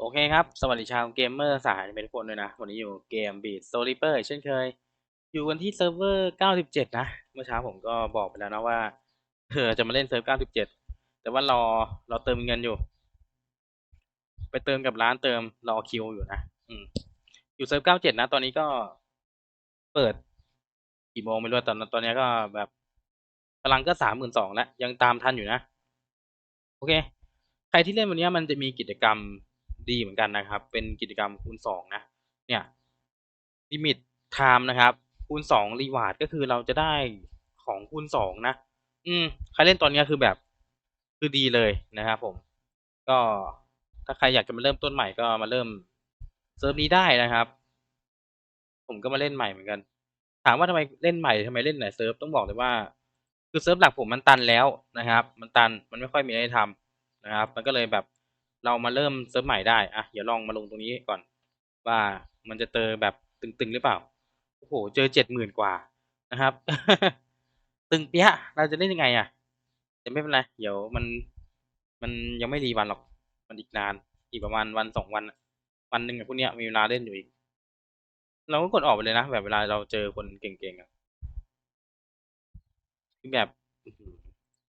โอเคครับ สวัสดีชาวเกมเมอร์สายเป็นคนเลยนะ วันนี้อยู่เกม Beat s o l i p e r เช่นเคย อยู่กันที่เซิร์ฟเวอร์ 97 นะ เมื่อเช้าผมก็บอกไปแล้วนะว่าเธอจะมาเล่นเซิร์ฟ 97 แต่ว่ารอเราเติมเงินอยู่ ไปเติมกับร้านเติมรอคิวอยู่นะ อืม อยู่เซิร์ฟ 97 นะ ตอนนี้ก็เปิดกี่โมงไม่รู้ตอนตอนนี้ก็แบบพลังก็สามหมื่นสองแล้ว ยังตามทันอยู่นะ โอเค ใครที่เล่นวันนี้มันจะมีกิจกรรม ดีเหมือนกันนะครับ เป็นกิจกรรมคูณสองนะ เนี่ยลิมิตไทม์นะครับ คูณสองรีวาร์ดก็คือเราจะได้ของคูณสองนะ อืมใครเล่นตอนนี้คือแบบคือดีเลยนะครับผม ก็ถ้าใครอยากจะมาเริ่มต้นใหม่ก็มาเริ่มเซิร์ฟนี้ได้นะครับ ผมก็มาเล่นใหม่เหมือนกัน ถามว่าทำไมเล่นใหม่ทำไมเล่นไหนเซิร์ฟต้องบอกเลยว่า คือเซิร์ฟหลักผมมันตันแล้วนะครับ มันตันมันไม่ค่อยมีอะไรทำนะครับ มันก็เลยแบบ เรามาเริ่มเซิร์ฟใหม่ได้อะเดี๋ยวลองมาลงตรงนี้ก่อน ว่ามันจะเจอแบบตึงๆหรือเปล่าโอ้โหเจอเจ็ดหมื่นกว่านะครับ ตึงเปี้ยเราจะเล่นยังไงอะแต่ไม่เป็นไรเดี๋ยวมันมันยังไม่รีวันหรอกมันอีกนาน อีกประมาณวันสองวันวันหนึ่งอะพวกเนี้ยมีเวลาเล่นอยู่อีก เราก็กดออกไปเลยนะแบบเวลาเราเจอคนเก่งๆอะคือแบบ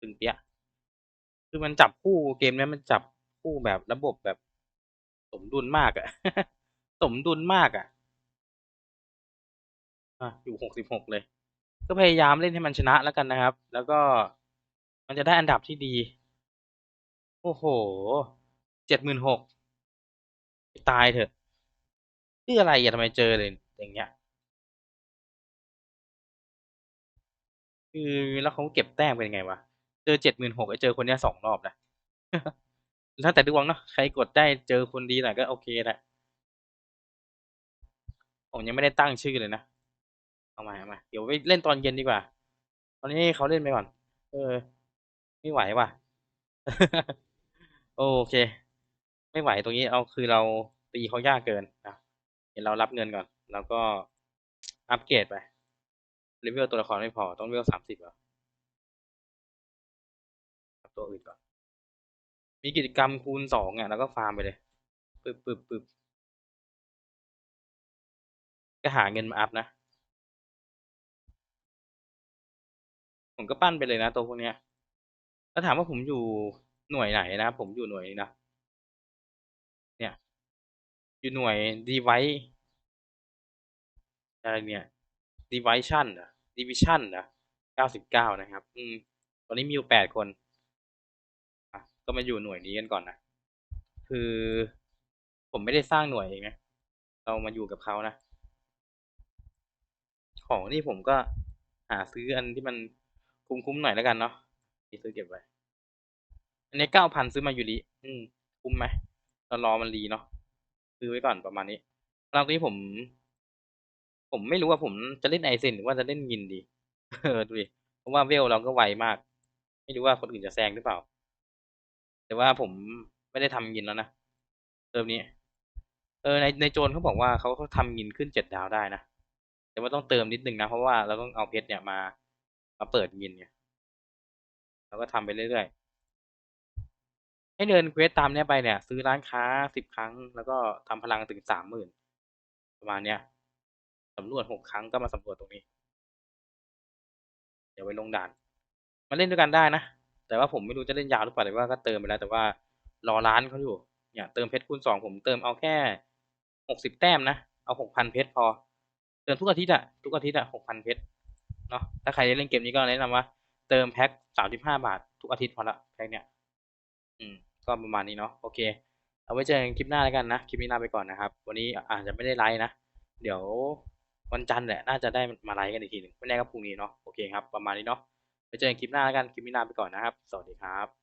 ตึงเปี้ยคือมันจับคู่เกมนี้มันจับ คู่แบบระบบแบบสมดุลมากอะสมดุลมากอะอะอยู่หกสิบหกเลย ก็พยายามเล่นให้มันชนะแล้วกันนะครับ แล้วก็มันจะได้อันดับที่ดี โอ้โหเจ็ดหมื่นหกตายเถอะคืออะไรอะทำไมเจอเลยอย่างเงี้ย คือแล้วเขาเก็บแต้มเป็นยังไงวะ เจอเจ็ดหมื่นหกไอเจอคนเนี้ยสองรอบนะ แล้วแต่ดวงเนาะใครกดได้เจอคนดีหน่อยก็โอเคแหละผมยังไม่ได้ตั้งชื่อเลยนะเอามาเอามาเดี๋ยวไปเล่นตอนเย็นดีกว่า ตอนนี้เขาเล่นไปก่อน เออ ไม่ไหวว่ะ โอเค ไม่ไหวตรงนี้เอาคือเราตีเขายากเกินนะเดี๋ยวเรารับเงินก่อน แล้วก็อัปเกรดไปเลเวลตัวละครไม่พอต้องเลเวลสามสิบเหรอตัวอื่นก่อน มีกิจกรรมคูณสองอะแล้วก็ฟาร์มไปเลยปึ๊บปึ๊บปึ๊บก็หาเงินมาอัพนะ ผมก็ปั้นไปเลยนะตัวพวกเนี้ยถ้าถามว่าผมอยู่หน่วยไหนนะผมอยู่หน่วยนี้นะ เนี่ย อยู่หน่วย device อะไรเนี่ย division เหรอ division เหรอเก้าสิบเก้านะครับ อืม ตอนนี้มีอยู่แปดคน ก็มาอยู่หน่วยนี้กันก่อนนะ คือผมไม่ได้สร้างหน่วยเองนะเรามาอยู่กับเขานะ ของนี่ผมก็หาซื้ออันที่มันคุ้มๆหน่อยแล้วกันเนาะที่ซื้อเก็บไว้ อันนี้เก้าพันซื้อมาอยู่ดี อืม คุ้มไหมเรารอมันรีเนาะ ซื้อไว้ก่อนประมาณนี้ตอนนี้ผม ผมไม่รู้ว่าผมจะเล่นไอเซนหรือว่าจะเล่นยินดี เออดูดิ เพราะว่าเวลเราก็ไวมาก ไม่รู้ว่าคนอื่นจะแซงหรือเปล่า แต่ว่าผมไม่ได้ทำยินแล้วนะเติมนี้ เออในในโจนเขาบอกว่าเขาเขาทำยินขึ้นเจ็ดดาวได้นะแต่ว่าต้องเติมนิดนึงนะเพราะว่าเราต้องเอาเพชรเนี่ยมามาเปิดยินเนี่ยเราก็ทำไปเรื่อยๆให้เดินเควสตามเนี้ยไปเนี่ย ซื้อร้านค้าสิบครั้ง แล้วก็ทำพลังถึงสามหมื่นประมาณเนี้ยสำรวจหกครั้งก็มาสำรวจตรงนี้ เดี๋ยวไปลงด่าน มาเล่นด้วยกันได้นะ แต่ว่าผมไม่รู้จะเล่นยาวหรือเปล่าแต่ว่าก็เติมไปแล้ว แต่ว่ารอร้านเขาอยู่เนี่ยเติมเพชรคูณสองผมเติมเอาแค่หกสิบแต้มนะเอาหกพันเพชรพอ เติมทุกอาทิตย์อะทุกอาทิตย์อะหกพันเพชรเนาะถ้าใครจะเล่นเกมนี้ก็แนะนำว่า เติมแพ็คสามสิบห้าบาท ทุกอาทิตย์พอละแพ็คเนี่ย อืม ก็ประมาณนี้เนาะโอเค เอาไว้เจอกันคลิปหน้าแล้วกันนะคลิปนี้ลาไปก่อนนะครับ วันนี้อาจจะไม่ได้ไลฟ์นะเดี๋ยววันจันทร์แหละน่าจะได้มาไลฟ์กันอีกทีหนึ่งไม่แน่ก็พรุ่งนี้เนาะโอเคครับประมาณนี้เนาะ ไปเจอกันคลิปหน้าแล้วกันคลิปนี้ลาไปก่อนนะครับ สวัสดีครับ